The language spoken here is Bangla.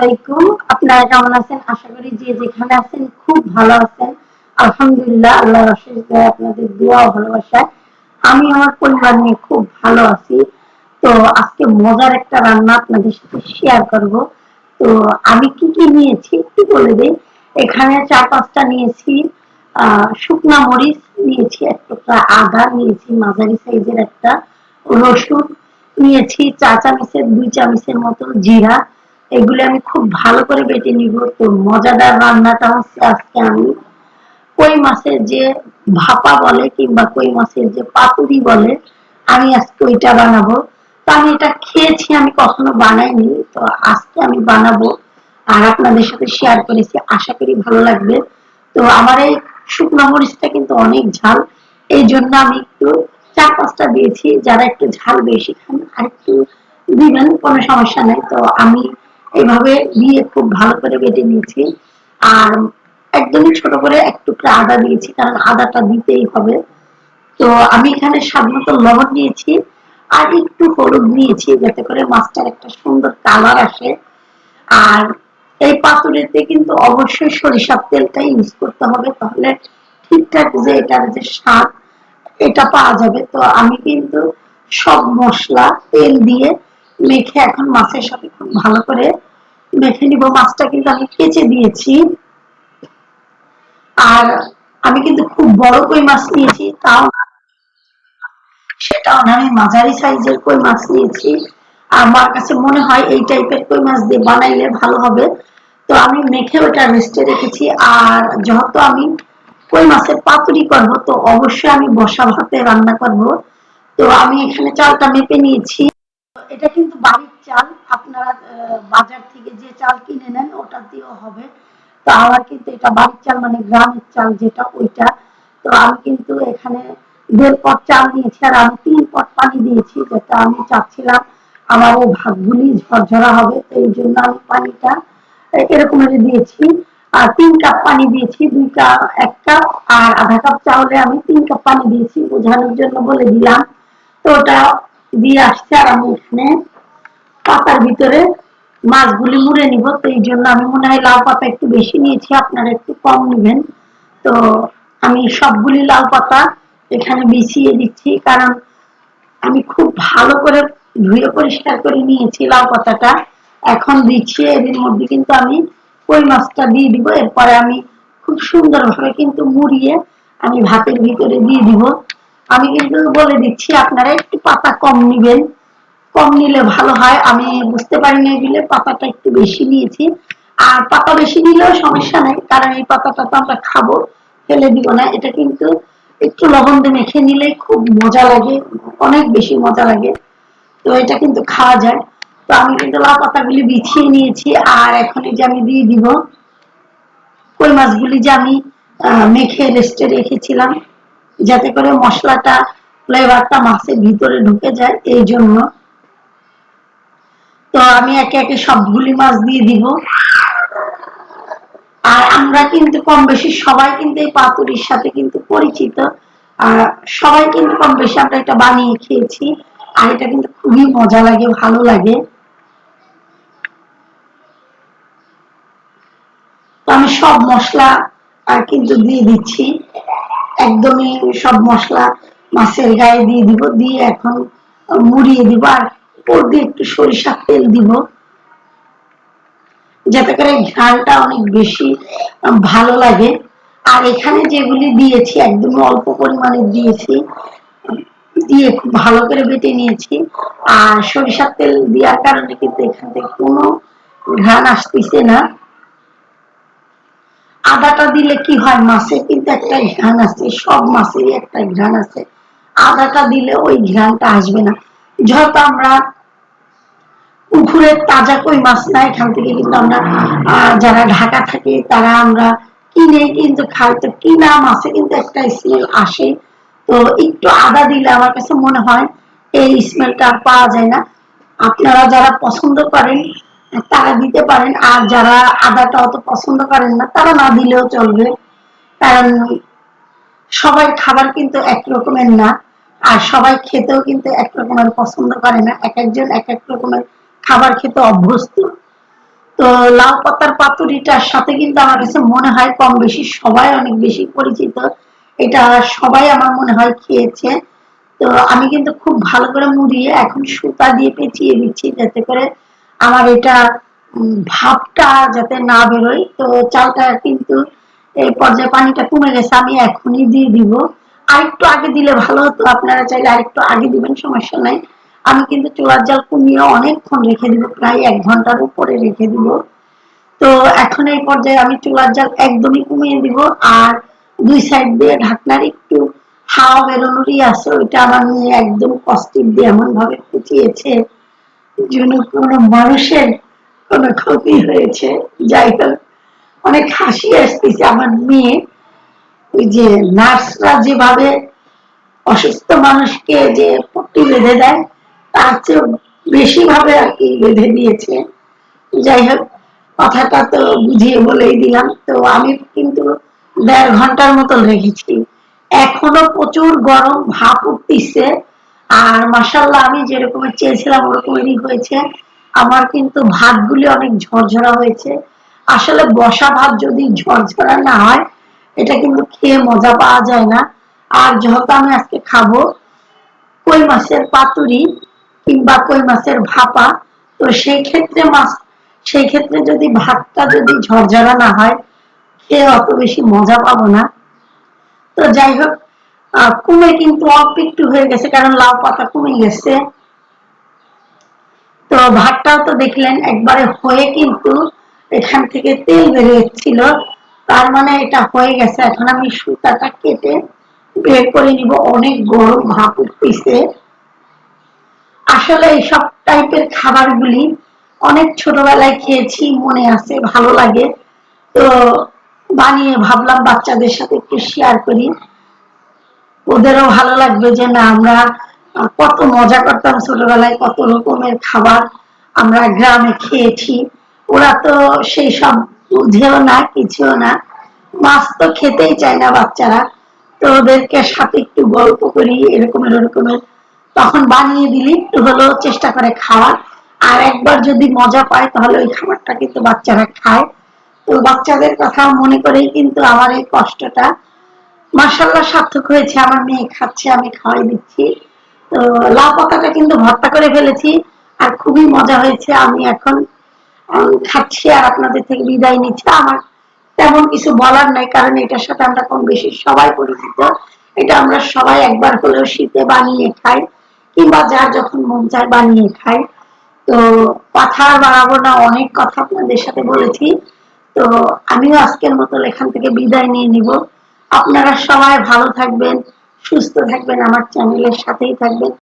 আলাইকুম। আপনারা কেমন আছেন? আশা করি যে যেখানে আছেন খুব ভালো আছেন। আলহামদুলিল্লাহ অশেষ দয়া, আপনাদের দোয়া আমি আমার পরিবার নিয়ে খুব ভালো আছি। তো আজকে মজার একটা রান্না আপনাদের সাথে শেয়ার করব। তো আমি কি কি নিয়েছি একটু বলে দিই। এখানে চার পাঁচটা নিয়েছি। শুকনা মরিচ নিয়েছি, এক টুকরা আদা নিয়েছি, মাঝারি সাইজের একটা রসুন নিয়েছি, চা চামচের, দুই চামচের মতো জিরা এগুলি আমি খুব ভালো করে বেটে নিব। তো মজাদার রান্নাটা হচ্ছে আজকে আমি কই মাছের যে ভাপা বলে কিংবা কই মাছের যে পাতুরি বলে, আমি আজকে ওইটা বানাবো। তো আমি এটা খেয়েছি, আমি কখনো বানাইনি। তো আজকে আমি বানাবো আর আপনাদের সাথে শেয়ার করেছি। আশা করি ভালো লাগবে। তো আমার এই শুকনো মরিচটা কিন্তু অনেক ঝাল। এই জন্য আমি একটু চার পাঁচটা দিয়েছি। যারা একটু ঝাল বেশি খান, আর একটু দিবেন, কোনো সমস্যা নাই। তো আমি এভাবে দিয়ে খুব ভালো করে বেটে নিয়েছি। আর একদমই ছোট করে এক আদা দিয়েছি, কারণ আদাটা দিতেই হবে। তো আমি এখানে মতো লবণ নিয়েছি আর একটু হলুদ নিয়েছি যাতে করে মাছটার একটা সুন্দর কালার আসে। আর এই পাতুরিতে কিন্তু অবশ্যই সরিষার তেলটা ইউজ করতে হবে, তাহলে ঠিকঠাক যে এটার যে স্বাদ, এটা পাওয়া যাবে। তো আমি কিন্তু সব মশলা, তেল দিয়ে মেখে এখন মাছের সাথে খুব ভালো করে মেখে নিব। মাছটা কিন্তু আমি কেচে দিয়েছি। আর আমি কিন্তু খুব বড় কই মাছ নিয়েছি, তাও সেটাও না, আমি মাঝারি সাইজের কই মাছ নিয়েছি। আমার কাছে মনে হয় এই টাইপের কই মাছ দিয়ে বানাইলে ভালো হবে। তো আমি মেখে ওটা রেস্টে রেখেছি। আর যেহেতু আমি কই মাছের পাতুরি করব, তো অবশ্যই আমি বসা ভাতে রান্না করব। তো আমি এখানে চালটা মেপে নিয়েছি। এটা কিন্তু বাড়ির চাল, আপনারা বাজার থেকে যে চাল কিনে নেন, ওটা দিয়েও হবে। তো আমার কিন্তু এটা বাড়ির চাল মানে গ্রামের চাল যেটা, ওইটা। তো আমি কিন্তু এখানে দেড় পট চাল নিয়েছি, আর আমি তিন পট পানি দিয়েছি, যেটা আমি চাচ্ছিলাম আমার ওই ভাতগুলি ঝরঝরা হবে, তো এই জন্য আমি পানিটা এরকমের দিয়েছি। আর তিন কাপ পানি দিয়েছি, দুই কাপ, এক কাপ, আর আধা কাপ চাউলে আমি তিন কাপ পানি দিয়েছি, বোঝানোর জন্য বলে দিলাম। তো ওটা দিয়ে আসছে আর আমি পাতার ভিতরে মাছগুলি মুড়ে নিব। তো এই জন্য আমি মনে হয় লাউ পাতা একটু বেশি নিয়েছি, আপনারা একটু কম নেবেন। তো আমি সবগুলি লাউ পাতা এখানে বিছিয়ে দিচ্ছি, কারণ আমি খুব ভালো করে ধুয়ে পরিষ্কার করে নিয়েছি লাউ পাতাটা। এখন বিছিয়ে এর মধ্যে কিন্তু আমি কই মাছটা দিয়ে দিব, এরপরে আমি খুব সুন্দরভাবে কিন্তু মুড়িয়ে আমি ভাতের ভিতরে দিয়ে দিব। আমি কিন্তু বলে দিচ্ছি, আপনারা একটু পাতা কম নিবেন। কম নিলে ভালো হয়। আমি বুঝতে পারি না বলে পাতাটা একটু বেশি নিয়েছি। আর পাতা বেশি নিলেও সমস্যা নেই, কারণ এই পাতাটা তো আমরা খাব, ফেলে দিব না। এটা কিন্তু একটু লবণ দিয়ে মেখে নিলে খুব মজা লাগে, অনেক বেশি মজা লাগে। তো এটা কিন্তু খাওয়া যায়। তো আমি কিন্তু লাউ পাতাগুলি বিছিয়ে নিয়েছি, আর এখন এই যে আমি দিয়ে দিব, কই মাছগুলি যে আমি মেখে রেস্টে রেখেছিলাম। যাতে করে মশলাটা ফ্লেভারটা মাছের ভিতরে ঢুকে যায়, এই জন্য। তো আমি একে একে সবগুলি মাছ দিয়ে দিব। আর আমরা কিন্তু কম বেশি সবাই কিন্তু এই পাতুরির সাথে কিন্তু পরিচিত। আর সবাই কিন্তু কম বেশি আমরা এটা বানিয়ে খেয়েছি। আর এটা কিন্তু খুবই মজা লাগে, ভালো লাগে। তো আমি সব মশলা কিন্তু দিয়ে দিচ্ছি। একদমই সব মশলা মাছের গায়ে দিয়ে দিব, দিয়ে এখন মুড়িয়ে দিব আর উপর দিয়ে একটু সরিষার তেল দিব। যাতে করে ঘ্রাণটা অনেক বেশি ভালো লাগে। আর এখানে যেগুলি দিয়েছি, একদম অল্প পরিমাণে দিয়েছি, দিয়ে খুব ভালো করে বেটে নিয়েছি। আর সরিষার তেল দেওয়ার কারণে কিন্তু এখান থেকে কোনো ঘ্রাণ আসতেছে না। আদাটা দিলে কি হয় মাছে? কিন্তু একটা ঘ্রাণ আছে, সব মাছেরই একটা ঘ্রাণ আছে। আদাটা দিলে ওই ঘ্রাণটা আসবে না। যেহেতু আমরা পুকুরের তাজা কই মাছ না, এখান থেকে কিন্তু আমরা যারা ঢাকা থাকে, তারা আমরা কিনে কিন্তু খাই। তো কিনা মাছে কিন্তু একটা স্মেল আসে। তো একটু আদা দিলে আমার কাছে মনে হয় এই স্মেলটা আর পাওয়া যায় না। আপনারা যারা পছন্দ করেন তারা দিতে পারেন। আর যারা আদাটা অত পছন্দ করেন না, তারা না দিলেও চলবে। কারণ সবাই খাবার কিন্তু এক রকমের না, আর সবাই খেতেও কিন্তু এক রকমের পছন্দ করে না। এক একজন এক এক রকমের খাবার খেতে অভ্যস্ত। তো লাউ পাতার পাতুরিটার সাথে কিন্তু আমার কাছে মনে হয় কম বেশি সবাই অনেক বেশি পরিচিত। এটা সবাই আমার মনে হয় খেয়েছে। তো আমি কিন্তু খুব ভালো করে মুড়িয়ে এখন সুতা দিয়ে পেঁচিয়ে দিচ্ছি, যাতে করে আমার এটা ভাবটা যাতে না বেরোয়, তো চালটা কিন্তু এই পর্যায়ে পানিটা কমে গেছে, আমি এখনই দিয়ে দিব। আরেকটু আগে দিলে ভালো হতো, আপনারা চাইলে আরেকটু আগে দিবেন, সমস্যা নাই। আমি কিন্তু চুলার জাল কমিয়ে অনেকক্ষণ রেখে দিব, প্রায় এক ঘণ্টার উপরে রেখে দিব। তো এখন এই পর্যায়ে আমি চুলার জাল একদমই কমিয়ে দিব, আর দুই সাইড দিয়ে ঢাকনার একটু হাওয়া বেরোনোরই আছে, ওইটা আমার নিয়ে একদম কষ্টিক দিয়ে এমন ভাবে কুচিয়েছে যেন কোনো মানুষের কোনো ক্ষতি হয়েছে, যাই হোক, অনেক হাসি আসতেছে আমার মেয়ে। ওই যে নার্সরা যেভাবে অসুস্থ মানুষকে যে পট্টি বেঁধে দেয়, তার চেয়ে বেশি ভাবে আর কি বেঁধে দিয়েছে। যাই হোক, কথাটা তো বুঝিয়ে বলেই দিলাম। তো আমি কিন্তু দেড় ঘণ্টার মতন রেখেছি। এখনও প্রচুর গরম ভাপ উঠতেছে। আর মাসাল্লাহ আমি যেরকম চেয়েছিলাম ওরকমেরই হয়েছে। আমার কিন্তু ভাতগুলি অনেক ঝরঝরা হয়েছে। আসলে বসা ভাত যদি ঝরঝরা না হয়, এটা কিন্তু খেয়ে মজা পাওয়া যায় না। আর যেহেতু আমি আজকে খাব কই মাছের পাতুরি কিংবা কই মাছের ভাপা, তো সেই ক্ষেত্রে মাছ সেই ক্ষেত্রে যদি ভাতটা যদি ঝরঝরা না হয়, খেয়ে অত বেশি মজা পাবো না। তো যাই হোক কমে কিন্তু অল্প একটু হয়ে গেছে, কারণ লাউ পাতা কমে গেছে। তো ভাতটাও তো দেখলেন, একবারে হয়ে কিন্তু এখান থেকে তেল বেরিয়েছিল। তার মানে এটা হয়ে গেছে। এখন আমি সুতাটা কেটে বের করে নিব। অনেক গরম ভাপ উঠতেছে। আসলে এইসব টাইপের খাবারগুলি অনেক ছোটবেলায় খেয়েছি, মনে আছে, ভালো লাগে। তো বানিয়ে ভাবলাম বাচ্চাদের সাথে একটু শেয়ার করি। ওদেরও ভালো লাগবে যে না, আমরা কত মজা করতাম ছোটবেলায়, কত রকমের খাবার আমরা গ্রামে খেয়েছি। ওরা তো সেই সব বুঝেও না, কিছুও না। মাছ তো খেতেই চায় না বাচ্চারা। তো ওদেরকে সাথে একটু গল্প করি, এরকমের এরকমের তখন বানিয়ে দিলি, একটু হলেও চেষ্টা করে খাওয়ার আর একবার যদি মজা পায়, তাহলে ওই খাবারটা কিন্তু বাচ্চারা খায়। তো বাচ্চাদের কথা মনে করেই কিন্তু আমার এই কষ্টটা। মার্শাল্লাহ সার্থক হয়েছে। আমার মেয়ে খাচ্ছে, আমি খাওয়াই দিচ্ছি। তো লাউ পাতাটা কিন্তু ভর্তা করে ফেলেছি আর খুবই মজা হয়েছে। আমি এখন খাচ্ছি আর আপনাদের থেকে বিদায় নিচ্ছি। আমার তেমন কিছু বলার নাই, কারণ এটার সাথে আমরা কম বেশি সবাই পরিচিত। এটা আমরা সবাই একবার হলেও শীতে বানিয়ে খাই, কিংবা যার যখন মন চায় বানিয়ে খাই। তো কথা বাড়াবো না, অনেক কথা আপনাদের সাথে বলেছি। তো আমিও আজকের মতো এখান থেকে বিদায় নিয়ে নিব। আপনারা সবাই ভালো থাকবেন সুস্থ থাকবেন আমার চ্যানেলের সাথেই থাকবেন।